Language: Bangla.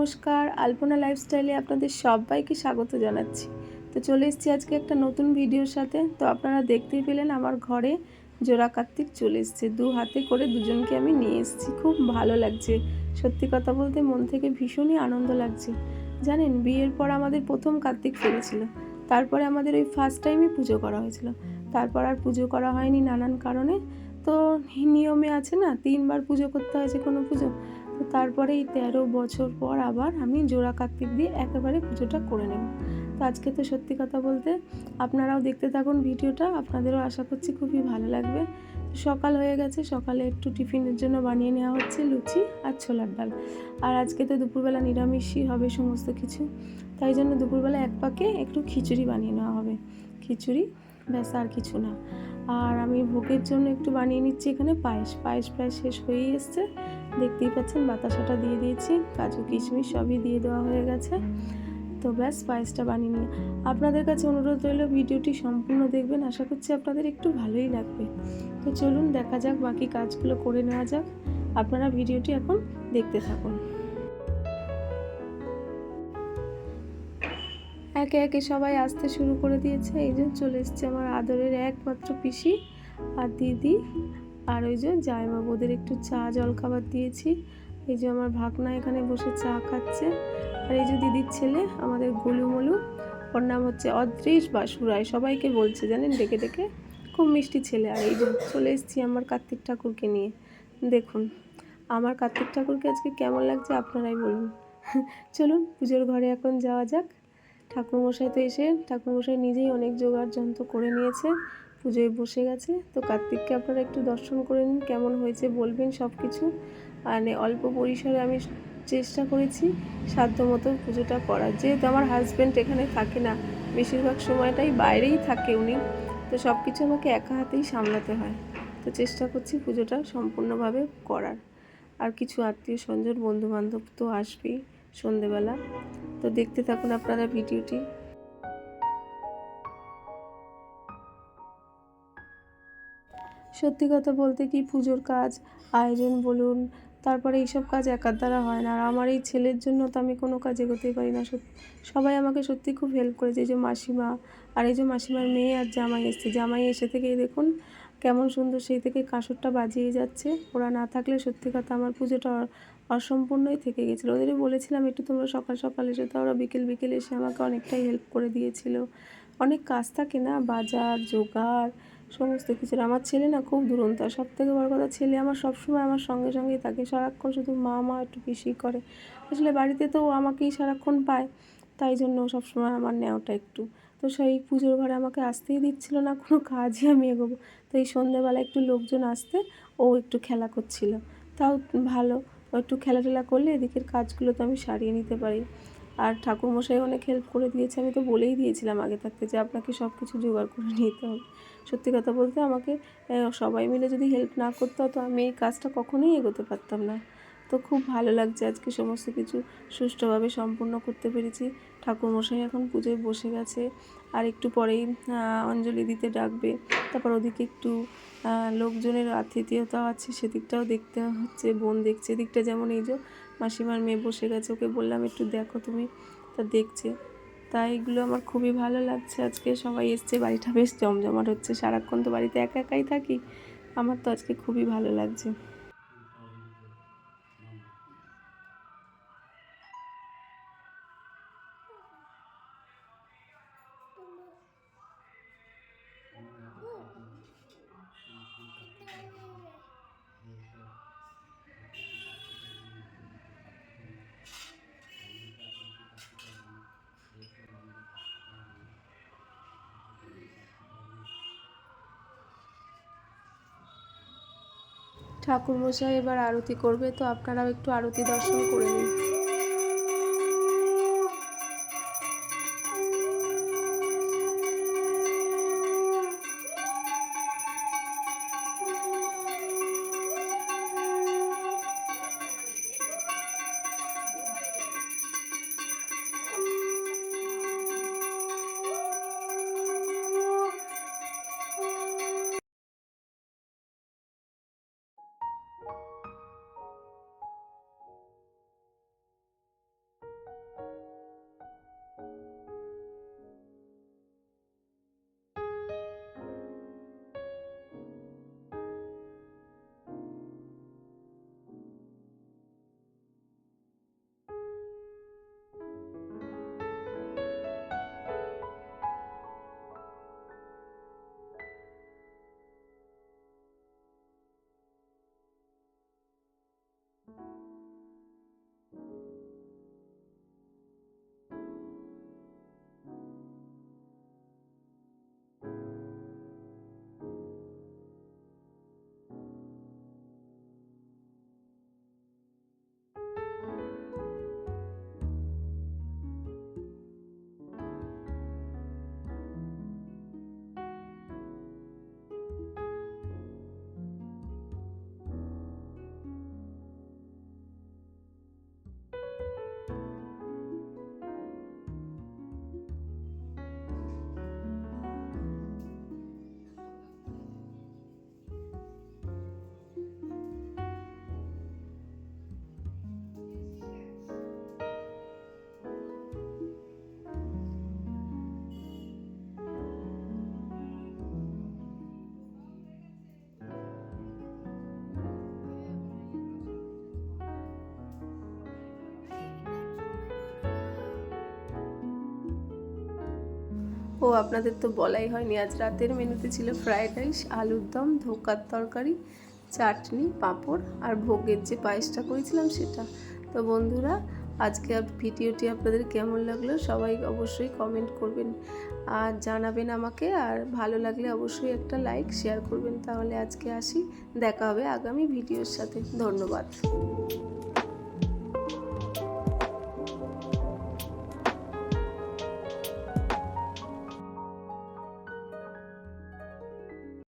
নমস্কার, আলপনা লাইফস্টাইলে আপনাদের সবাইকে স্বাগত জানাচ্ছি। তো চলে এসেছি আজকে একটা নতুন ভিডিওর সাথে। তো আপনারা দেখতেই পেলেন আমার ঘরে জোড়া কার্তিক চলে এসছে। দু হাতে করে দুজনকে আমি নিয়ে এসেছি। খুব ভালো লাগছে। সত্যি কথা বলতে মন থেকে ভীষণই আনন্দ লাগছে। জানেন, বিয়ের পর আমাদের প্রথম কার্তিক ফেলেছিল। তারপরে আমাদের ওই ফার্স্ট টাইমই পুজো করা হয়েছিল। তারপর আর পুজো করা হয়নি নানান কারণে। তো নিয়মে আছে না, তিনবার পুজো করতে হয়েছে কোনো পুজো। তারপরে এই তেরো বছর পর আবার আমি জোড়া কার্তিক দিয়ে একেবারে পুজোটা করে নেব। তো আজকে তো সত্যি কথা বলতে আপনারাও দেখতে থাকুন ভিডিওটা, আপনাদেরও আশা করছি খুবই ভালো লাগবে। সকাল হয়ে গেছে, সকালে একটু টিফিনের জন্য বানিয়ে নেওয়া হচ্ছে লুচি আর ছোলার ডাল। আর আজকে তো দুপুরবেলা নিরামিষই হবে সমস্ত কিছু, তাই জন্য দুপুরবেলা এক পাকে একটু খিচুড়ি বানিয়ে নেওয়া হবে। খিচুড়ি, ব্যাস আর কিছু না। আর আমি ভোগের জন্য একটু বানিয়ে নিচ্ছি এখানে পায়েস। পায়েস প্রায় শেষ হয়েই এসছে। দেখতেই পাচ্ছেন, বাতাসাটা দিয়ে দিয়েছি, কাজু, কিশমিশ সবই দিয়ে দেওয়া হয়ে গেছে। তো ব্যাস, পায়েসটা বানিয়ে নিয়ে আপনাদের কাছে অনুরোধ রইল, ভিডিওটি সম্পূর্ণ দেখবেন, আশা করছি আপনাদের একটু ভালোই লাগবে। তো চলুন, দেখা যাক, বাকি কাজগুলো করে নেওয়া যাক। আপনারা ভিডিওটি এখন দেখতে থাকুন। একে একে সবাই আসতে শুরু করে দিয়েছে। এই যে চলে এসছে আমার আদরের একমাত্র পিসি আর দিদি। আর ওই যে জায়মা ওদের একটু চা জল খাবার দিয়েছি। এই যে আমার ভাগনা এখানে বসে চা খাচ্ছে। আর এই যে দিদির ছেলে, আমাদের গোলুমলু, ওর নাম হচ্ছে অদৃশ বাসুরায় সবাইকে বলছে, জানেন, ডেকে ডেকে। খুব মিষ্টি ছেলে। আর এই যে চলে এসেছি আমার কার্তিক ঠাকুরকে নিয়ে। দেখুন, আমার কার্তিক ঠাকুরকে আজকে কেমন লাগছে আপনারাই বলুন। চলুন, পুজোর ঘরে এখন যাওয়া যাক। ঠাকুরমশাই তো এসে, ঠাকুরমশাই নিজেই অনেক জোগাড় যন্ত্র করে নিয়েছে। পুজোয় বসে গেছে। তো কার্তিককে আপনারা একটু দর্শন করে নিন, কেমন হয়েছে বলবেন সব কিছু মানে অল্প পরিসরে আমি চেষ্টা করেছি মতো পুজোটা করার। যেহেতু আমার হাজব্যান্ড এখানে থাকে না, বেশিরভাগ সময়টাই বাইরেই থাকে উনি। তো সব কিছু আমাকে একা হাতেই সামলাতে হয়। তো চেষ্টা করছি পুজোটা সম্পূর্ণভাবে করার। আর কিছু আত্মীয় স্বজন বন্ধু বান্ধব তো আসবেই সন্ধেবেলা। তো দেখতে থাকুন আপনারা ভিডিওটি। সত্যি কথা বলতে কি পুজোর কাজ, আয়োজন বলুন, তারপরে এইসব কাজ একার দ্বারা হয় না। আর আমার এই ছেলের জন্য তো আমি কোনো কাজ এগোতেই পারি না। সবাই আমাকে সত্যি খুব হেল্প করেছে। এই যে মাসিমা, আর এই যে মাসিমার মেয়ে আর জামাই এসছে। জামাই এসে থেকেই দেখুন কেমন সুন্দর সেই থেকে কাঁসরটা বাজিয়ে যাচ্ছে। ওরা না থাকলে সত্যি কথা আমার পুজোটা অসম্পূর্ণই থেকে গেছিল। ওদেরই বলেছিলাম, একটু তোমরা সকাল সকাল এসে তো ওরা বিকেল বিকেল এসে আমাকে অনেকটাই হেল্প করে দিয়েছিল। অনেক কাজ থাকে না, বাজার, জোগাড় সমস্ত কিছু আমার ছেলে না খুব দুরন্ত। সব থেকে বড় কথা, ছেলে আমার সবসময় আমার সঙ্গে সঙ্গেই থাকে। সারাক্ষণ শুধু মা মা একটু বেশি করে। আসলে বাড়িতে তো আমাকেই সারাক্ষণ পায়। তাই জন্য সবসময় আমার নেওয়াটা একটু। তো সেই পুজোর ঘরে আমাকে আসতেই দিচ্ছিল না, কোনো কাজই আমি এগোবো। তো এই সন্ধ্যেবেলা একটু লোকজন আসতে ও একটু খেলা করছিল। তাও ভালো। একটু খেলা টেলা করলে এদিকের কাজগুলো তো আমি সারিয়ে নিতে পারি। আর ঠাকুরমশাই অনেক হেল্প করে দিয়েছে। আমি তো বলেই দিয়েছিলাম আগে থাকতে যে আপনাকে সব কিছু জোগাড় করে নিতে হবে। সত্যি কথা বলতে আমাকে সবাই মিলে যদি হেল্প না করতে হতো আমি এই কাজটা কখনোই এগোতে পারতাম না। তো খুব ভালো লাগছে আজকে সমস্ত কিছু সুষ্ঠুভাবে সম্পূর্ণ করতে পেরেছি। ঠাকুরমশাই এখন পুজোয় বসে গেছে, আর একটু পরেই অঞ্জলি দিতে ডাকবে। তারপর ওদিকে একটু লোকজনের আতিথেয়তা আছে, সেদিকটাও দেখতে হচ্ছে, বোন দেখছে। এদিকটা যেমন এই যে মাসিমার মেয়ে বসে গেছে, ওকে বললাম, একটু দেখো তুমি। তা দেখছে। তাই এগুলো আমার খুবই ভালো লাগছে। আজকে সবাই এসছে, বাড়িটা বেশ জমজমাট হচ্ছে। সারাক্ষণ তো বাড়িতে একা একাই থাকি, আমার তো আজকে খুবই ভালো লাগছে। ঠাকুরমশাই এবার আরতি করবে তো আপনারাও একটু আরতি দর্শন করে নিন। ও আপনাদের তো বলাই হয়নি। আজ রাতের মেনুতে ছিল ফ্রায়েড রাইস, আলুর দম, ধোকার তরকারি, চাটনি, পাঁপড় আর ভোগের যে পায়েসটা করেছিলাম সেটা। তো বন্ধুরা, আজকে ভিডিওটি আপনাদের কেমন লাগল সবাই অবশ্যই কমেন্ট করবেন আর জানাবেন আমাকে। আর ভালো লাগলে অবশ্যই একটা লাইক শেয়ার করবেন। তাহলে আজকে আসি। দেখা হবে আগামী ভিডিওর সাথে। ধন্যবাদ।